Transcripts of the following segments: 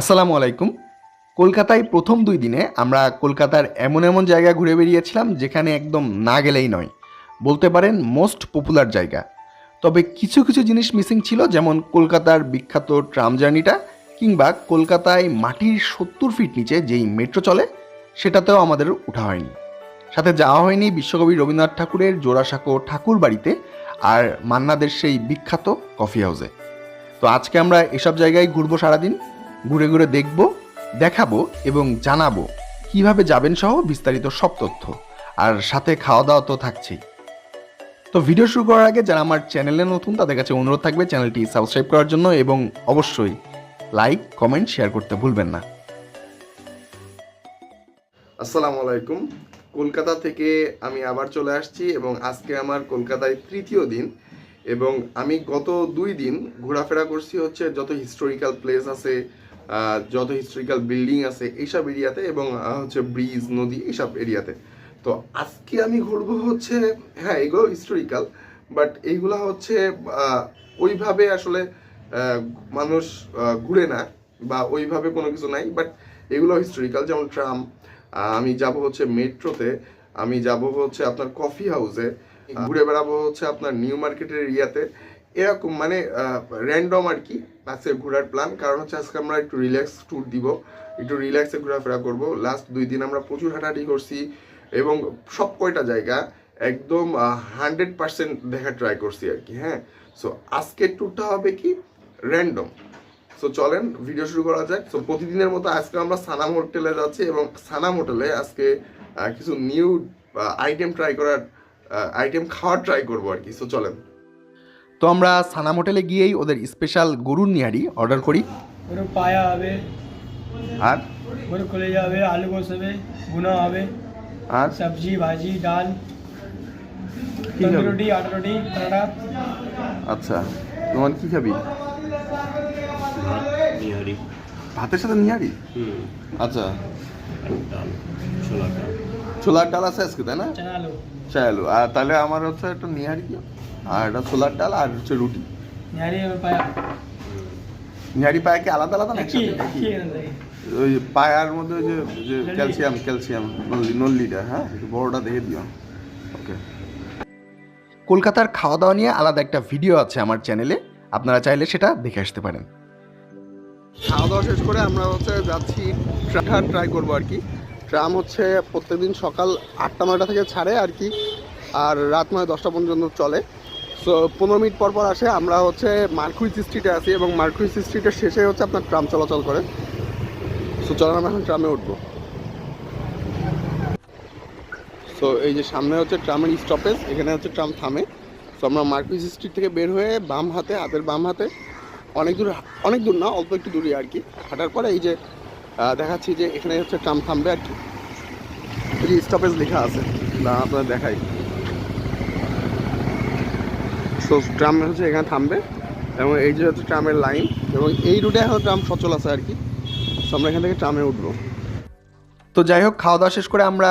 আসসালামু আলাইকুম। কলকাতায় প্রথম দুই দিনে আমরা কলকাতার এমন এমন জায়গা ঘুরে বেরিয়েছিলাম যেখানে একদম না গেলেই নয়। বলতে পারেন মোস্ট পপুলার জায়গা। তবে কিছু কিছু জিনিস মিসিং ছিল, যেমন কলকাতার বিখ্যাত ট্রাম জার্নিটা কিংবা কলকাতায় মাটির সত্তর ফিট নিচে যেই মেট্রো চলে, সেটাতেও আমাদের ওঠা হয়নি। সাথে যাওয়া হয়নি বিশ্বকবি রবীন্দ্রনাথ ঠাকুরের জোড়াসাঁকো ঠাকুর বাড়িতে আর মান্নাদের সেই বিখ্যাত কফি হাউসে তো আজকে আমরা এসব জায়গায় ঘুরবো সারাদিন। ঘুরে ঘুরে দেখব, দেখাবো এবং জানাব। কীভাবে যাবেন সহ বিস্তারিত সব তথ্য। আর সাথে খাওয়া দাওয়া তো থাকছেই। তো ভিডিও শুরু করার আগে যারা আমার চ্যানেলে নতুন, তাদের কাছে অনুরোধ থাকবে চ্যানেলটি সাবস্ক্রাইব করার জন্য এবং অবশ্যই লাইক, কমেন্ট, শেয়ার করতে ভুলবেন না। আসসালামু আলাইকুম। কলকাতা থেকে আমি আবার চলে আসছি এবং আজকে আমার কলকাতায় তৃতীয় দিন এবং আমি গত দুই দিন ঘোরাফেরা করছি হচ্ছে যত হিস্টোরিক্যাল প্লেস আছে যত হিস্টোরিক্যাল বিল্ডিং আছে এইসব এরিয়াতে এবং হচ্ছে ব্রিজ, নদী এইসব এরিয়াতে। তো আজকে আমি ঘুরবো হচ্ছে হ্যাঁ এগুলো হিস্টোরিক্যাল বাট এইগুলা হচ্ছে ওইভাবে আসলে মানুষ ঘুরে না বা ওইভাবে কোনো কিছু নাই বাট এগুলো হিস্টোরিক্যাল যেমন ট্রাম আমি যাব হচ্ছে মেট্রোতে, আমি যাব হচ্ছে আপনার কফি হাউসে ঘুরে বেড়াবো হচ্ছে আপনার নিউ মার্কেটের এরিয়াতে এরকম মানে র্যান্ডম আর কি আজকে ঘোরার প্ল্যান কারণ হচ্ছে আজকে আমরা একটু রিল্যাক্স ট্যুর দিব। একটু রিল্যাক্সে ঘোরাফেরা করব। লাস্ট দুই দিন আমরা প্রচুর হাঁটাহাঁটি করছি এবং সব কয়টা জায়গা একদম হান্ড্রেড পার্সেন্ট দেখার ট্রাই করছি আর কি হ্যাঁ? সো আজকের ট্যুরটা হবে কি? র্যান্ডম সো চলেন ভিডিও শুরু করা যাক। সো প্রতিদিনের মতো আজকে আমরা সানাম হোটেলে যাচ্ছি এবং সানাম হোটেলে আজকে কিছু নিউ আইটেম ট্রাই করার আইটেম খাওয়ার ট্রাই করব আর কি। সো চলেন। তো আমরা সানাম হোটেলে গিয়েই ওদের স্পেশাল গরুর নিহারি অর্ডার করি। গরু পায়া হবে আর? গরু কলেজা হবে আলু গোস হবে ভুনা হবে আর? সবজি ভাজি ডাল কি রুটি আটা রুটি আচ্ছা তোমার কি খাবি? নিহারি। ভাতের সাথে নিহারি? আচ্ছা। ছোলার ডাল। আছে আজকে তাই না? চালু আর তাহলে আমার হচ্ছে একটা নিহারি দিও। আর একটা ছোলার ডাল আর হচ্ছে রুটি। নিহারি পায়া। কি আলাদা আলাদা নাকি। ওই পায়ার মধ্যে ওই যে যে ক্যালসিয়াম ক্যালসিয়াম নল্লি নল্লিটা হ্যাঁ? বড়টা দেখে দিও। ওকে। কলকাতার খাওয়া দাওয়া নিয়ে আলাদা একটা ভিডিও আছে আমার চ্যানেলে। আপনারা চাইলে সেটা দেখে আসতে পারেন। খাওয়া দাওয়া শেষ করে আমরা হচ্ছে যাচ্ছি ট্রাম ট্রাই করব আর কি। ট্রাম হচ্ছে প্রত্যেকদিন সকাল আটটা নয়টা থেকে ছাড়ে আর কি। আর রাত নয় দশটা পর্যন্ত চলে। সো পনেরো মিনিট পর পর আসে, আমরা হচ্ছে মার্কুইজ স্ট্রিটে আছি এবং মার্কুইজ স্ট্রিটের শেষে হচ্ছে আপনার ট্রাম চলাচল করে। সো চলো আমরা এখন ট্রামে উঠবো। সো এই যে সামনে হচ্ছে ট্রামের স্টপেজ এখানে হচ্ছে ট্রাম থামে। সো আমরা মার্কুইস স্ট্রিট থেকে বের হয়ে বাম হাতে, হাতের বাম হাতে, অনেক দূর অনেক দূর না, অল্প একটু দূরে আর কি, হাঁটার পরে এই যে দেখাচ্ছি যে এখানে হচ্ছে ট্রাম থামবে আর কি। এই যে স্টপেজ লেখা আছে না আপনাদের দেখাই। সো ট্রাম হচ্ছে এখানে থামবে এবং এই যে হচ্ছে ট্রামের লাইন এবং এই রুটে এখন ট্রাম সচল আছে আর কি। সো আমরা এখান থেকে ট্রামে উঠবো। তো যাই হোক, খাওয়া দাওয়া শেষ করে আমরা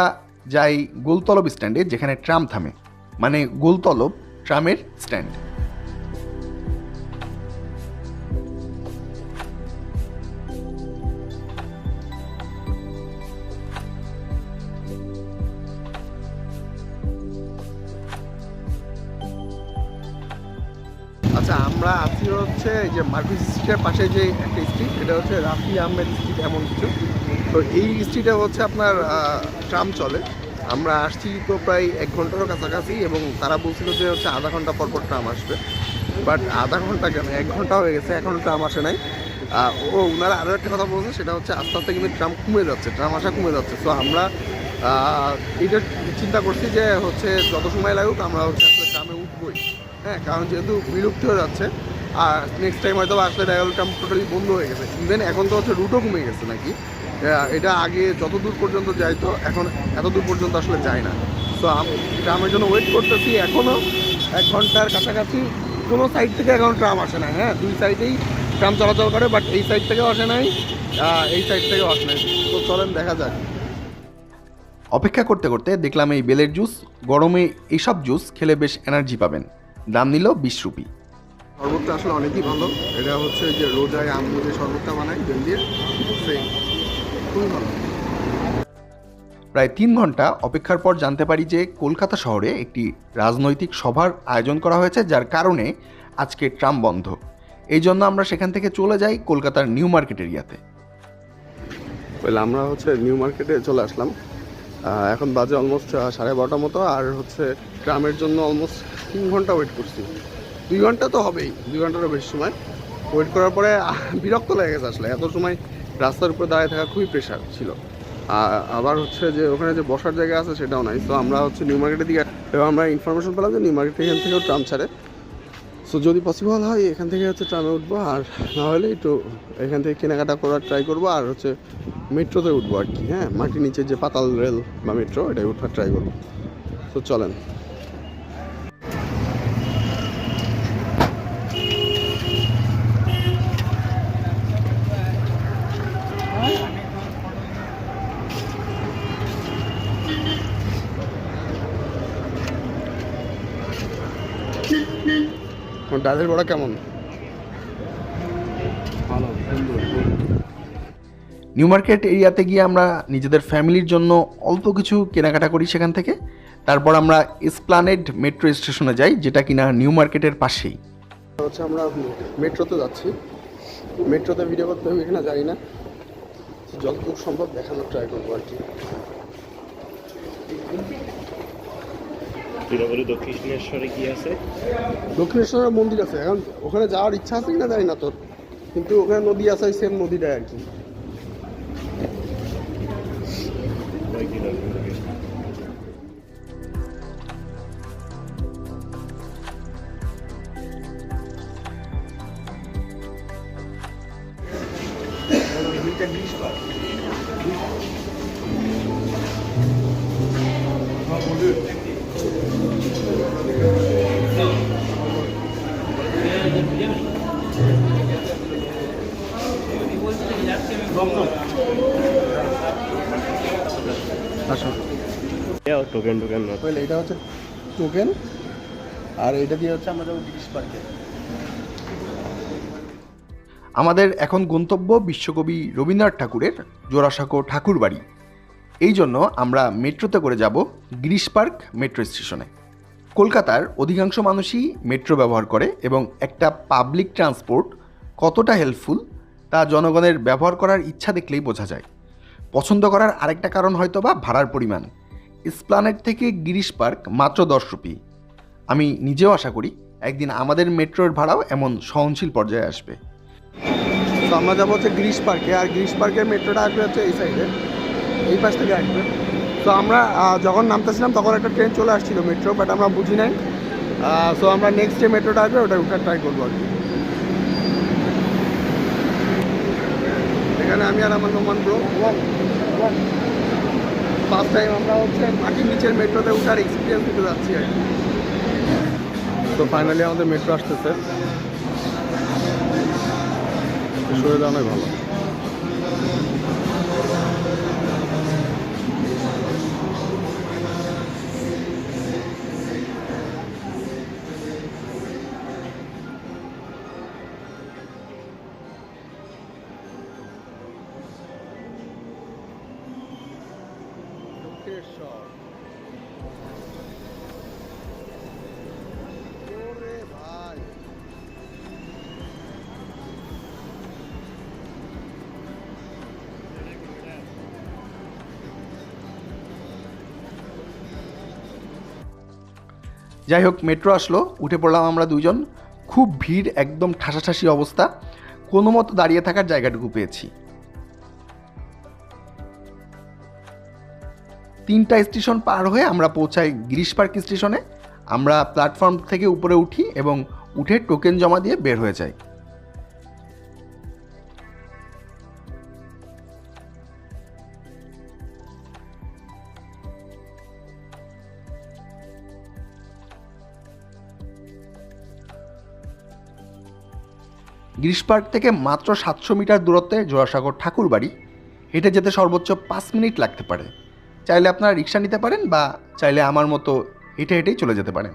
যাই গুলতলব স্ট্যান্ডে যেখানে ট্রাম থামে। মানে গুলতলব ট্রামের স্ট্যান্ড হচ্ছে যে মার্কুইস স্ট্রিটের পাশে যে একটা স্ট্রিট, এটা হচ্ছে রাফি আহমেদ স্ট্রিট এমন কিছু। তো এই স্ট্রিটে হচ্ছে আপনার ট্রাম চলে। আমরা আসছি তো প্রায় এক ঘন্টারও কাছাকাছি এবং তারা বলছিল যে হচ্ছে আধা ঘণ্টা পর পর ট্রাম আসবে। বাট আধা ঘণ্টা কেন? এক ঘণ্টা হয়ে গেছে এখনও ট্রাম আসে নাই। ও ওনারা আরও একটা কথা বলছে, সেটা হচ্ছে আস্তে আস্তে কিন্তু ট্রাম কমে যাচ্ছে, ট্রাম আসা কমে যাচ্ছে। তো আমরা এটা চিন্তা করছি যে হচ্ছে যত সময় লাগুক আমরা হচ্ছে আসলে ট্রামে উঠবই। হ্যাঁ কারণ যেহেতু বিলুপ্ত হয়ে যাচ্ছে আর নেক্সট টাইম হয়তো আসলে গেলো ট্রাম টোটালি বন্ধ হয়ে গেছে। ইভেন এখন তো হচ্ছে রুটও কমে গেছে নাকি? এটা আগে যত দূর পর্যন্ত যাইতো এখন এত দূর পর্যন্ত আসলে যায় না। তো ট্রামের জন্য ওয়েট করতেছি এখনও এক ঘণ্টার কাছাকাছি। কোনো সাইড থেকে এখন ট্রাম আসে না হ্যাঁ? দুই সাইডেই ট্রাম চলাচল করে বাট এই সাইড থেকেও আসে নাই এই সাইড থেকেও আসে নাই। তো চলেন, দেখা যাক। অপেক্ষা করতে করতে দেখলাম এই বেলের জুস গরমে এইসব জুস খেলে বেশ এনার্জি পাবেন। দাম নিল বিশ রুপি। শরবতটা আসলে অনেকই ভালো। এটা হচ্ছে যে রোজায় আম্মু যে শরবতটা বানায় জেল দিয়ে সেই খুবই ভালো। প্রায় তিন ঘণ্টা অপেক্ষার পর জানতে পারি যে কলকাতা শহরে একটি রাজনৈতিক সভার আয়োজন করা হয়েছে যার কারণে আজকে ট্রাম বন্ধ। এই জন্য আমরা সেখান থেকে চলে যাই কলকাতার নিউ মার্কেট এরিয়াতে। আমরা হচ্ছে নিউ মার্কেটে চলে আসলাম। এখন বাজে অলমোস্ট সাড়ে বারোটার মতো আর হচ্ছে ট্রামের জন্য অলমোস্ট তিন ঘণ্টা ওয়েট করছি। দুই ঘণ্টা তো হবেই, দুই ঘন্টারও বেশি সময়। ওয়েট করার পরে বিরক্ত লেগে গেছে আসলে। এত সময় রাস্তার উপরে দাঁড়িয়ে থাকা খুবই প্রেশার ছিল। আবার হচ্ছে যে, ওখানে যে বসার জায়গা আছে সেটাও নাই। তো আমরা হচ্ছে নিউ মার্কেটের দিকে এবং আমরা ইনফরমেশন পেলাম যে নিউ মার্কেট এখান থেকেও ট্রাম ছাড়ে। সো যদি পসিবল হয়, এখান থেকে হচ্ছে ট্রামে উঠবো। আর না হলে একটু এখান থেকে কেনাকাটা করার ট্রাই করব। আর হচ্ছে মেট্রোতে উঠবো আর কি হ্যাঁ? মাটির নিচে যে পাতাল রেল বা মেট্রো এটাই উঠার ট্রাই করব। তো চলেন। ডালের বড়া কেমন? ভালো সুন্দর নিউ মার্কেট এরিয়াতে গিয়ে আমরা নিজেদের ফ্যামিলির জন্য অল্প কিছু কেনাকাটা করি সেখান থেকে। তারপর আমরা এসপ্লানেড মেট্রো স্টেশনে যাই যেটা কিনা নিউ মার্কেটের পাশেই। হচ্ছে আমরা মেট্রোতে যাচ্ছি। মেট্রোতে ভিডিও করতে হবে কিনা জানি না। যতটুকু সম্ভব দেখানোর ট্রাই করব আর কি। তৃণমূলী দক্ষিণেশ্বরে কি আছে? দক্ষিণেশ্বরের মন্দির আছে এখন ওখানে যাওয়ার ইচ্ছা আছে কিনা জানি না তোর কিন্তু ওখানে নদী আছে সেম নদীটাই আর কি। কয় কিলোমিটার টোকেন টোকেন না তাহলে এটা হচ্ছে টোকেন আর এটা দিয়ে হচ্ছে আমরা যাব ব্রিটিশ পার্কে আমাদের এখন গন্তব্য বিশ্বকবি রবীন্দ্রনাথ ঠাকুরের জোড়াসাঁকো ঠাকুর বাড়ি। এই জন্য আমরা মেট্রোতে করে যাব গিরিশ পার্ক মেট্রো স্টেশনে। কলকাতার অধিকাংশ মানুষই মেট্রো ব্যবহার করে এবং একটা পাবলিক ট্রান্সপোর্ট কতটা হেল্পফুল তা জনগণের ব্যবহার করার ইচ্ছা দেখলেই বোঝা যায়। পছন্দ করার আরেকটা কারণ হয়তো বা ভাড়ার পরিমাণ। স্প্লানেট থেকে গিরিশ পার্ক মাত্র দশ রুপি। আমি নিজেও আশা করি একদিন আমাদের মেট্রোর ভাড়াও এমন সহনশীল পর্যায়ে আসবে। তো আমরা যাব হচ্ছে গ্রিস পার্কে, আর গ্রিস পার্কের মেট্রোটা আসবে হচ্ছে এই সাইডে এই পাশ থেকে আসবে। তো আমরা যখন নামতেছিলাম তখন একটা ট্রেন চলে আসছিল মেট্রো বাট আমরা বুঝি নাই। সো আমরা নেক্সট যে মেট্রোটা আসবে ওটা উঠার ট্রাই করব আর কি। এখানে আমি আর আমার নোমান ব্রো ফার্স্ট টাইম আমরা হচ্ছে মাটির নিচের মেট্রোতে উঠার এক্সপিরিয়েন্স দিতে যাচ্ছি আর তো ফাইনালি আমাদের মেট্রো আসতেছে। সরে অনেক ভালো। যাই হোক মেট্রো আসলো, উঠে পড়লাম আমরা দুজন। খুব ভিড়, একদম ঠাসাঠাসি অবস্থা। কোনো মতো দাঁড়িয়ে থাকার জায়গাটুকু পেয়েছি। তিনটা স্টেশন পার হয়ে আমরা পৌঁছাই গিরিশ পার্ক স্টেশনে। আমরা প্ল্যাটফর্ম থেকে উপরে উঠি এবং উঠে টোকেন জমা দিয়ে বের হয়ে যাই। গিরিশ পার্ক থেকে মাত্র সাতশো মিটার দূরত্বে জোড়াসাগর ঠাকুর বাড়ি। হেঁটে যেতে সর্বোচ্চ পাঁচ মিনিট লাগতে পারে। চাইলে আপনারা রিক্সা নিতে পারেন বা চাইলে আমার মতো হেঁটে হেঁটেই চলে যেতে পারেন।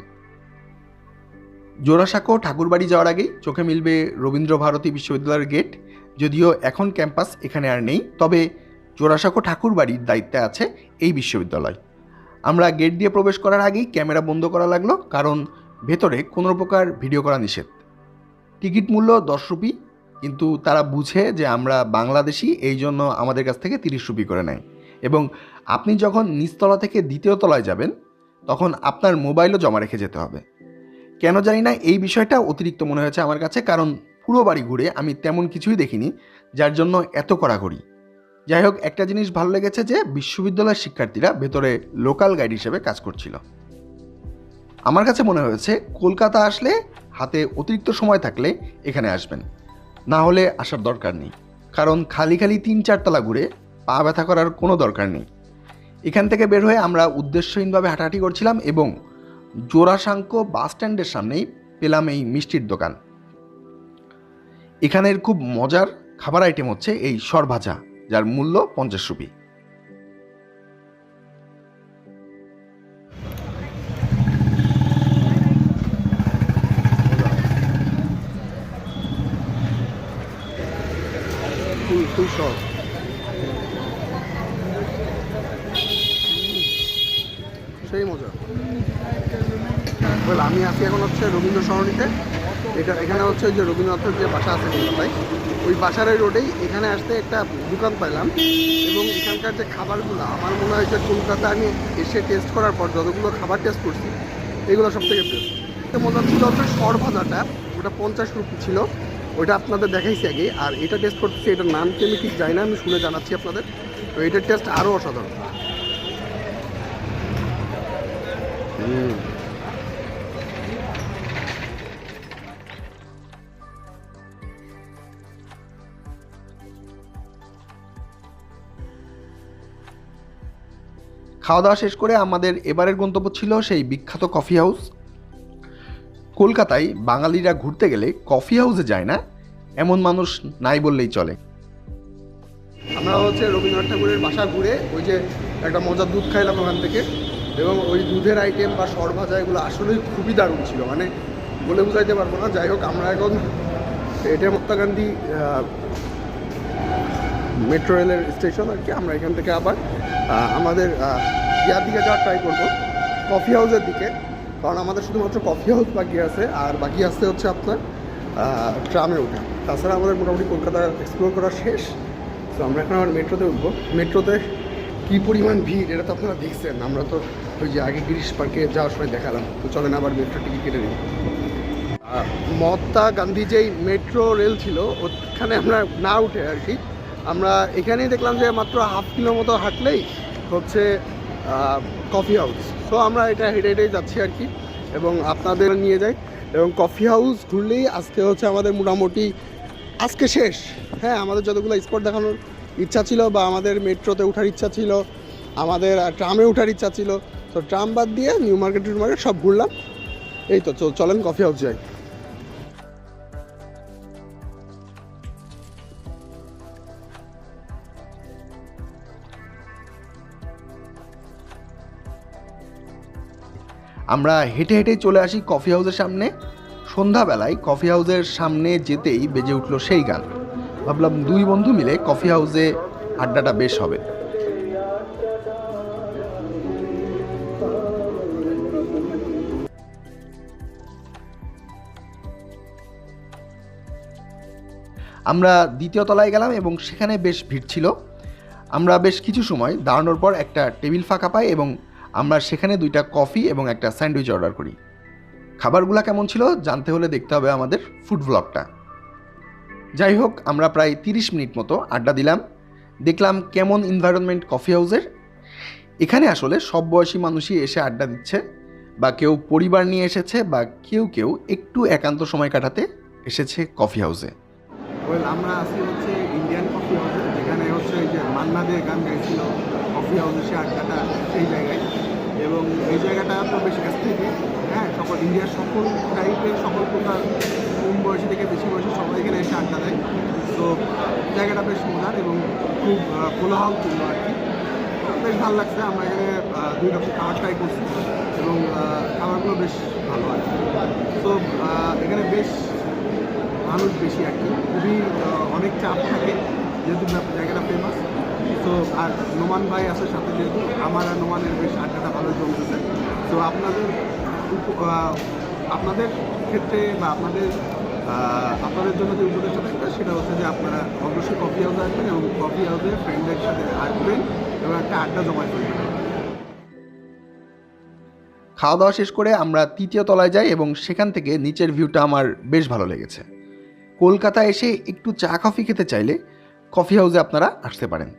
জোড়াসাঁকো ঠাকুরবাড়ি যাওয়ার আগেই চোখে মিলবে রবীন্দ্র ভারতী বিশ্ববিদ্যালয়ের গেট। যদিও এখন ক্যাম্পাস এখানে আর নেই, তবে জোড়াসাঁকো ঠাকুরবাড়ির দায়িত্বে আছে এই বিশ্ববিদ্যালয়। আমরা গেট দিয়ে প্রবেশ করার আগেই ক্যামেরা বন্ধ করা লাগল, কারণ ভেতরে কোনো প্রকার ভিডিও করা নিষেধ। টিকিট মূল্য দশ রুপি, কিন্তু তারা বুঝে যে আমরা বাংলাদেশি, এই জন্য আমাদের কাছ থেকে তিরিশ রুপি করে নেয়। এবং আপনি যখন নিচতলা থেকে দ্বিতীয় তলায় যাবেন, তখন আপনার মোবাইলও জমা রেখে যেতে হবে। কেন জানি না, এই বিষয়টা অতিরিক্ত মনে হয়েছে আমার কাছে, কারণ পুরো বাড়ি ঘুরে আমি তেমন কিছুই দেখিনি, যার জন্য এত কড়াকড়ি। যাই হোক, একটা জিনিস ভালো লেগেছে যে বিশ্ববিদ্যালয়ের শিক্ষার্থীরা ভেতরে লোকাল গাইড হিসেবে কাজ করছিল। আমার কাছে মনে হয়েছে, কলকাতা আসলে হাতে অতিরিক্ত সময় থাকলে এখানে আসবেন। না হলে আসার দরকার নেই। কারণ খালি খালি তিন চারতলা ঘুরে পা ব্যথা করার কোনো দরকার নেই। এখান থেকে বের হয়ে আমরা উদ্দেশ্যহীনভাবে হাঁটাহাঁটি করছিলাম এবং জোড়াসাঙ্ক বাস স্ট্যান্ডের সামনেই পেলাম এই মিষ্টির দোকান। এখানের খুব মজার খাবার আইটেম হচ্ছে এই সরভাজা, যার মূল্য পঞ্চাশ রুপি। ফুল ফুল সব সেই মজা। বল আমি আছি এখন হচ্ছে রবীন্দ্র সরণিতে এটা এখানে হচ্ছে যে রবীন্দ্রনাথের যে বাসা আছে কলকাতায় ওই বাসার ওই রোডেই এখানে আসতে একটা দোকান পাইলাম। এবং এখানকার যে খাবারগুলো আমার মনে হয় যে কলকাতা আমি এসে টেস্ট করার পর যতগুলো খাবার টেস্ট করছি এগুলো সব থেকে বেস্ট মজা ছিল হচ্ছে সর ভাজাটা ওটা পঞ্চাশ রুপি ছিল। ওইটা আপনাদের দেখাইছি আগে, আর এটা টেস্ট করতেছি, এটার নাম কি আমি ঠিক জানি না, আমি শুনে জানাচ্ছি আপনাদের। তো এটার টেস্ট আরও অসাধারণ। খাওয়া দাওয়া শেষ করে আমাদের এবারের গন্তব্য ছিল সেই বিখ্যাত কফি হাউস কলকাতায় বাঙালিরা ঘুরতে গেলে কফি হাউসে যায় না? এমন মানুষ নাই বললেই চলে। আমরা হচ্ছে রবীন্দ্রনাথ ঠাকুরের বাসা ঘুরে ওই যে একটা মজার দুধ খাইলাম ওখান থেকে, এবং ওই দুধের আইটেম বা সর ভাজা এগুলো আসলেই খুবই দারুণ ছিল। মানে বলে বুঝাইতে পারব না। যাই হোক, আমরা এখন এটা মহাত্মা গান্ধী মেট্রো রেলের স্টেশন আর কি, আমরা এখান থেকে আবার আমাদের ইয়ার দিকে যাওয়ার ট্রাই করব। কফি হাউসের দিকে কারণ আমাদের শুধুমাত্র কফি হাউস বাকি আছে, আর বাকি আছে হচ্ছে আপনার ট্রামে ওঠা তাছাড়া আমাদের মোটামুটি কলকাতা এক্সপ্লোর করা শেষ। তো আমরা এখন আবার মেট্রোতে উঠবো। মেট্রোতে কী পরিমাণ ভিড়, এটা তো আপনারা দেখছেন। আমরা তো ওই যে আগে গিরিশ পার্কে যাওয়ার সময় দেখালাম। তো চলেন আবার মেট্রো টিকিট কেটে নিই। মহাত্মা গান্ধী যেই মেট্রো রেল ছিল, ওখানে আমরা না উঠে আর কি। আমরা এখানেই দেখলাম যে মাত্র হাফ কিলো মতো হাঁটলেই হচ্ছে কফি হাউস তো আমরা এটা হেঁটে হেঁটেই যাচ্ছি আর কি, এবং আপনাদের নিয়ে যাই। এবং কফি হাউস ঘুরলেই আজকে হচ্ছে আমাদের মোটামুটি আজকে শেষ। হ্যাঁ আমাদের যতগুলো স্পট দেখানোর ইচ্ছা ছিল বা আমাদের মেট্রোতে ওঠার ইচ্ছা ছিল, আমাদের ট্রামে ওঠার ইচ্ছা ছিল, তো ট্রাম বাদ দিয়ে নিউ মার্কেট টু মার্কেট সব ঘুরলাম। এই তো চলেন কফি হাউস যাই। আমরা হেঁটে হেঁটে চলে আসি কফি হাউসের সামনে। সন্ধ্যাবেলায় কফি হাউসের সামনে যেতেই বেজে উঠল সেই গান। ভাবলাম দুই বন্ধু মিলে কফি হাউসে আড্ডাটা বেশ হবে। আমরা দ্বিতীয় তলায় গেলাম এবং সেখানে বেশ ভিড় ছিল। আমরা বেশ কিছু সময় দাঁড়ানোর পর একটা টেবিল ফাঁকা পাই এবং আমরা সেখানে দুইটা কফি এবং একটা স্যান্ডউইচ অর্ডার করি। খাবারগুলো কেমন ছিল জানতে হলে দেখতে হবে আমাদের ফুড ব্লগটা যাই হোক, আমরা প্রায় তিরিশ মিনিট মতো আড্ডা দিলাম। দেখলাম কেমন এনভায়রনমেন্ট কফি হাউসের এখানে আসলে সব বয়সী মানুষই এসে আড্ডা দিচ্ছে বা কেউ পরিবার নিয়ে এসেছে বা কেউ কেউ একটু একান্ত সময় কাটাতে এসেছে কফি হাউসে আমরা আছি হচ্ছে ইন্ডিয়ান কফি হাউসে যেখানে হচ্ছে যে মান্না দে গান গাইছিল কফি হাউসে সে আড্ডাটা সেই জায়গায়। এবং এই জায়গাটা তো বেশ অ্যাস্থেটিক হ্যাঁ? সকল ইন্ডিয়ার সকল টাইপের সকল প্রকার কম বয়সী থেকে বেশি বয়সী সবাই এখানে এসে আড্ডা দেয়। তো জায়গাটা বেশ মজার এবং খুব কোলাহলপূর্ণ আর কি। বেশ ভালো লাগছে, আমরা এখানে দুই রকম খাবার ট্রাই করছি এবং খাবারগুলো বেশ ভালো আর তো এখানে বেশ মানুষ বেশি আর কি। খুবই অনেক চাপ থাকে, যেহেতু জায়গাটা ফেমাস তো আর নোমান ভাই আছে সাথে যেহেতু, আমার আর নোমানের বেশ আড্ডাটা ভালো চলতেছে তো আপনাদের আপনাদের ক্ষেত্রে বা আপনাদের আপনাদের জন্য যে উপদেশটা থাকবে সেটা হচ্ছে যে আপনারা অবশ্যই কফি হাউসে আসবেন এবং কফি হাউসে ফ্রেন্ডদের সাথে আসবেন এবং একটা আড্ডা জমায় ফেলবেন। খাওয়া দাওয়া শেষ করে আমরা তৃতীয় তলায় যাই এবং সেখান থেকে নিচের ভিউটা আমার বেশ ভালো লেগেছে। কলকাতা এসে একটু চা কফি খেতে চাইলে কফি হাউসে আপনারা আসতে পারেন।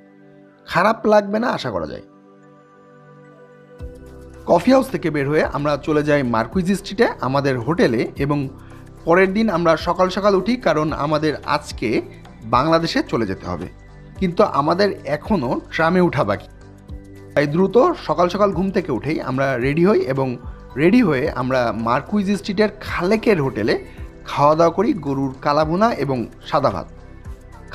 খারাপ লাগবে না আশা করা যায়। কফি হাউস থেকে বের হয়ে আমরা চলে যাই মার্কুইজ স্ট্রিটে, আমাদের হোটেলে এবং পরের দিন আমরা সকাল সকাল উঠি কারণ আমাদের আজকে বাংলাদেশে চলে যেতে হবে। কিন্তু আমাদের এখনও ট্রামে উঠা বাকি। তাই দ্রুত সকাল সকাল ঘুম থেকে উঠেই আমরা রেডি হই এবং রেডি হয়ে আমরা মার্কুইজ স্ট্রিটের খালেকের হোটেলে খাওয়া দাওয়া করি গরুর কালাভুনা এবং সাদা ভাত।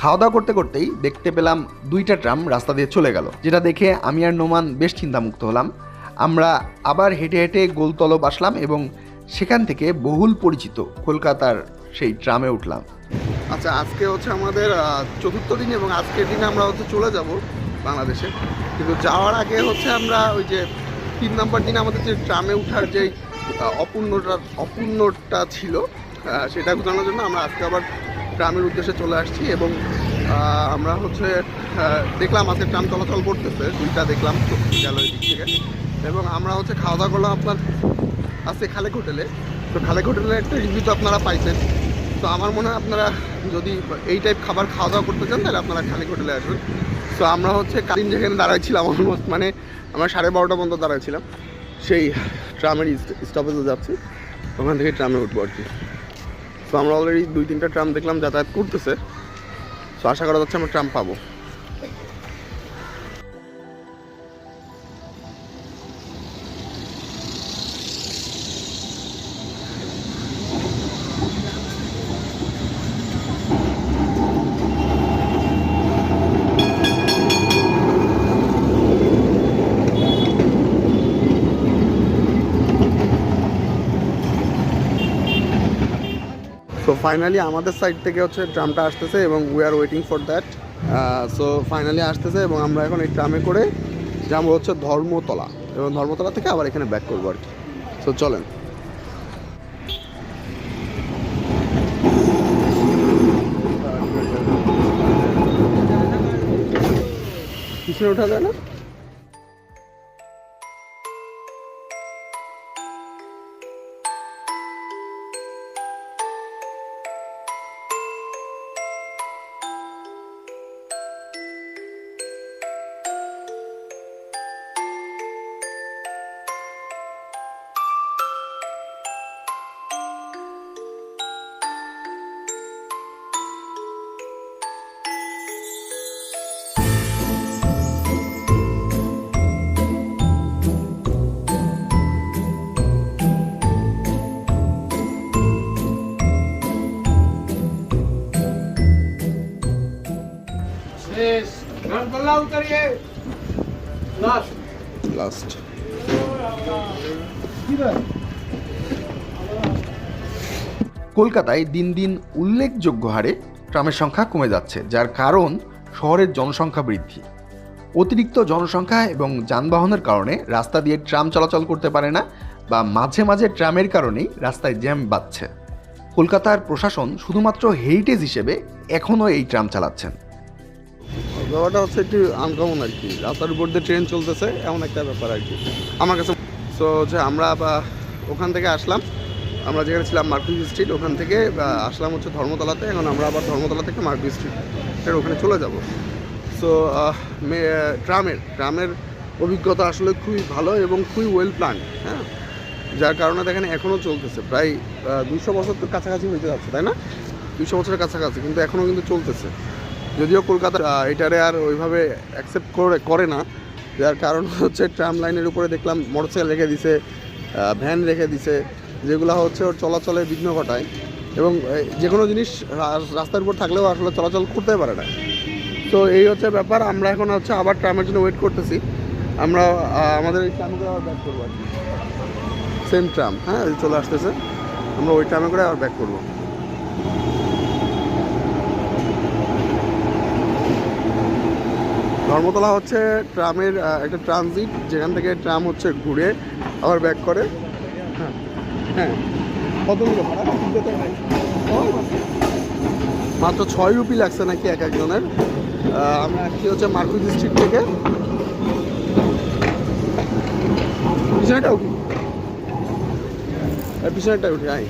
খাওয়া দাওয়া করতে করতেই দেখতে পেলাম দুইটা ট্রাম রাস্তা দিয়ে চলে গেল, যেটা দেখে আমি আর নোমান বেশ চিন্তামুক্ত হলাম। আমরা আবার হেঁটে হেঁটে গোলতলব আসলাম এবং সেখান থেকে বহুল পরিচিত কলকাতার সেই ট্রামে উঠলাম। আচ্ছা আজকে হচ্ছে আমাদের চতুর্থ দিন এবং আজকের দিনে আমরা হচ্ছে চলে যাব বাংলাদেশে। কিন্তু যাওয়ার আগে হচ্ছে আমরা ওই যে তিন নম্বর দিন আমাদের যে ট্রামে ওঠার যে অপূর্ণটা অপূর্ণটা ছিল সেটা ঘোরানোর জন্য আমরা আজকে আবার ট্রামের উদ্দেশ্যে চলে আসছি এবং আমরা হচ্ছে দেখলাম আজকে ট্রাম চলাচল করতেছে, দুইটা দেখলাম গেল এই দিক থেকে। এবং আমরা হচ্ছে খাওয়া দাওয়া করলাম আপনার আছে খালেক হোটেলে। তো খালেক হোটেলের একটা রিভিউ তো আপনারা পাইছেন। তো আমার মনে হয় আপনারা যদি এই টাইপ খাবার খাওয়া দাওয়া করতে চান, তাহলে আপনারা খালি হোটেলে আসবেন তো আমরা হচ্ছে কালিন যেখানে দাঁড়াইছিলাম অলমোস্ট মানে আমরা সাড়ে বারোটা পর্যন্ত দাঁড়াইছিলাম। সেই ট্রামের স্টপেজে যাচ্ছি। ওখান থেকে ট্রামে উঠবো আর কি। তো আমরা অলরেডি দুই তিনটা ট্রাম দেখলাম যাতায়াত করতেছে। সো আশা করা যাচ্ছে আমরা ট্রাম পাবো। সো ফাইনালি আমাদের সাইড থেকে হচ্ছে ট্রামটা আসতেছে এবং we are waiting for that so finally আসতেছে এবং আমরা এখন এই ট্রামে করে যাব হচ্ছে ধর্মতলা এবং ধর্মতলা থেকে আবার এখানে ব্যাক করব আর কি। সো চলেন। পিছনে ওঠা যায় না? লাস্ট কলকাতায় দিন দিন উল্লেখযোগ্য হারে ট্রামের সংখ্যা কমে যাচ্ছে যার কারণ শহরের জনসংখ্যা বৃদ্ধি। অতিরিক্ত জনসংখ্যা এবং যানবাহনের কারণে রাস্তা দিয়ে ট্রাম চলাচল করতে পারে না বা মাঝে মাঝে ট্রামের কারণেই রাস্তায় জ্যাম বাঁধছে। কলকাতার প্রশাসন শুধুমাত্র হেরিটেজ হিসেবে এখনও এই ট্রাম চালাচ্ছেন। ব্যাপারটা হচ্ছে একটু আনকমন আর কি। রাস্তার উপর দিয়ে ট্রেন চলতেছে, এমন একটা ব্যাপার আর কি। আমার কাছে সো হচ্ছে আমরা ওখান থেকে আসলাম। আমরা যেখানে ছিলাম মার্কুইজ স্ট্রিট ওখান থেকে আসলাম হচ্ছে ধর্মতলাতে। এখন আমরা আবার ধর্মতলা থেকে মার্কুইজ স্ট্রিট এর ওখানে চলে যাব। সো ট্রামের ট্রামের অভিজ্ঞতা আসলে খুবই ভালো এবং খুবই ওয়েল প্ল্যান হ্যাঁ? যার কারণে দেখেন এখনও চলতেছে। প্রায় দুশো বছর তো কাছাকাছি হইতে যাচ্ছে, তাই না? দুশো বছরের কাছাকাছি, কিন্তু এখনও কিন্তু চলতেছে। যদিও কলকাতা এটারে আর ওইভাবে অ্যাকসেপ্ট করে করে না। যার কারণ হচ্ছে ট্রাম লাইনের উপরে দেখলাম মোটরসাইকেল রেখে দিছে ভ্যান রেখে দিছে, যেগুলো হচ্ছে ওর চলাচলে বিঘ্ন ঘটায় এবং যে কোনো জিনিস রাস্তার উপর থাকলেও আসলে চলাচল করতে পারে না। তো এই হচ্ছে ব্যাপার, আমরা এখন হচ্ছে আবার ট্রামের জন্য ওয়েট করতেছি। আমরা আমাদের এই ট্রামে করে আবার ব্যাক করব আর কি। সেম ট্রাম হ্যাঁ চলে আসতেছে। আমরা ওই ট্রামে করে আবার ব্যাক করব। ধর্মতলা হচ্ছে ট্রামের একটা ট্রানজিট, যেখান থেকে ট্রাম হচ্ছে ঘুরে আবার ব্যাক করে। হ্যাঁ হ্যাঁ। মাত্র ছয় রুপি লাগছে নাকি এক একজনের। আমরা আসছি হচ্ছে মার্কুজ স্ট্রিট থেকে। পিছনেটা উঠি পিছনেটা উঠি আই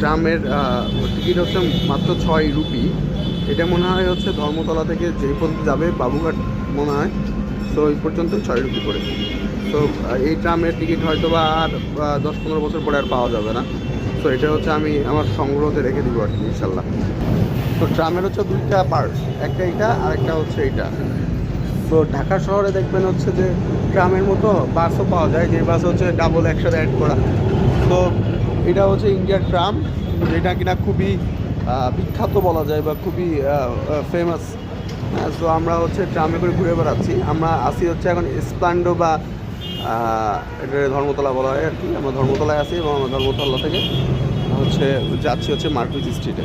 ট্রামের টিকিট হচ্ছে মাত্র ছয় রুপি। এটা মনে হয় হচ্ছে ধর্মতলা থেকে যে পর্যন্ত যাবে বাবুঘাট মনে হয়। তো এই পর্যন্ত ছয় রুপি করে। তো এই ট্রামের টিকিট হয়তো বা আর দশ পনেরো বছর পরে আর পাওয়া যাবে না। তো এটা হচ্ছে আমি আমার সংগ্রহতে রেখে দিব আর কি, ইনশাল্লাহ। তো ট্রামের হচ্ছে দুইটা পার্ট একটা এইটা আর একটা হচ্ছে এইটা। তো ঢাকা শহরে দেখবেন হচ্ছে যে ট্রামের মতো বাসও পাওয়া যায়, যে বাস হচ্ছে ডাবল একসাথে অ্যাড করা। তো এটা হচ্ছে ইন্ডিয়ার ট্রাম যেটা কিনা খুবই বিখ্যাত বলা যায় বা খুবই ফেমাস তো আমরা হচ্ছে ট্রামে করে ঘুরে বেড়াচ্ছি। আমরা আসি হচ্ছে এখন স্প্লান্ডো বা এটা ধর্মতলা বলা হয় আর কি। আমরা ধর্মতলায় আছি এবং আমরা ধর্মতলা থেকে হচ্ছে যাচ্ছি হচ্ছে মার্কুইজ স্ট্রিটে।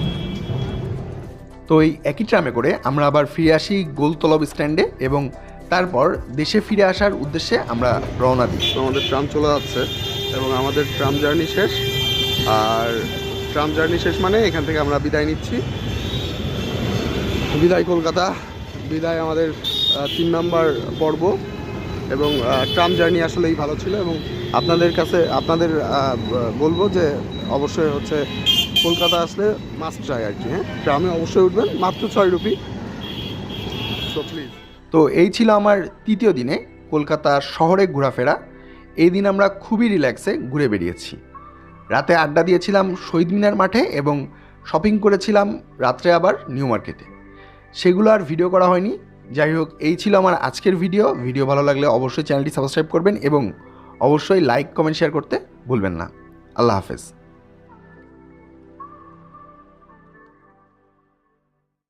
তো এই একই ট্রামে করে আমরা আবার ফিরে আসি গোলতলব স্ট্যান্ডে এবং তারপর দেশে ফিরে আসার উদ্দেশ্যে আমরা রওনা দিই। আমাদের ট্রাম চলে যাচ্ছে এবং আমাদের ট্রাম জার্নি শেষ। আর ট্রাম জার্নি শেষ মানে এখান থেকে আমরা বিদায় নিচ্ছি। বিদায় কলকাতা, বিদায় আমাদের তিন নম্বর পর্ব এবং ট্রাম জার্নি আসলেই ভালো ছিল এবং আপনাদের কাছে, আপনাদের বলব যে অবশ্যই হচ্ছে কলকাতা আসলে মাস্ট ট্রাই আর কি হ্যাঁ? ট্রামে অবশ্যই উঠবেন, মাত্র ছয় রুপি। তো প্লিজ তো এই ছিল আমার তৃতীয় দিনে কলকাতা শহরে ঘোরাফেরা। এই দিন আমরা খুবই রিল্যাক্সে ঘুরে বেরিয়েছি রাতে আড্ডা দিয়েছিলাম শহীদ মিনার মাঠে এবং শপিং করেছিলাম রাত্রে আবার নিউ মার্কেটে। সেগুলো আর ভিডিও করা হয়নি। যাই হোক, এই ছিল আমার আজকের ভিডিও। ভিডিও ভালো লাগলে অবশ্যই চ্যানেলটি সাবস্ক্রাইব করবেন এবং অবশ্যই লাইক, কমেন্ট, শেয়ার করতে ভুলবেন না। আল্লাহ হাফেজ।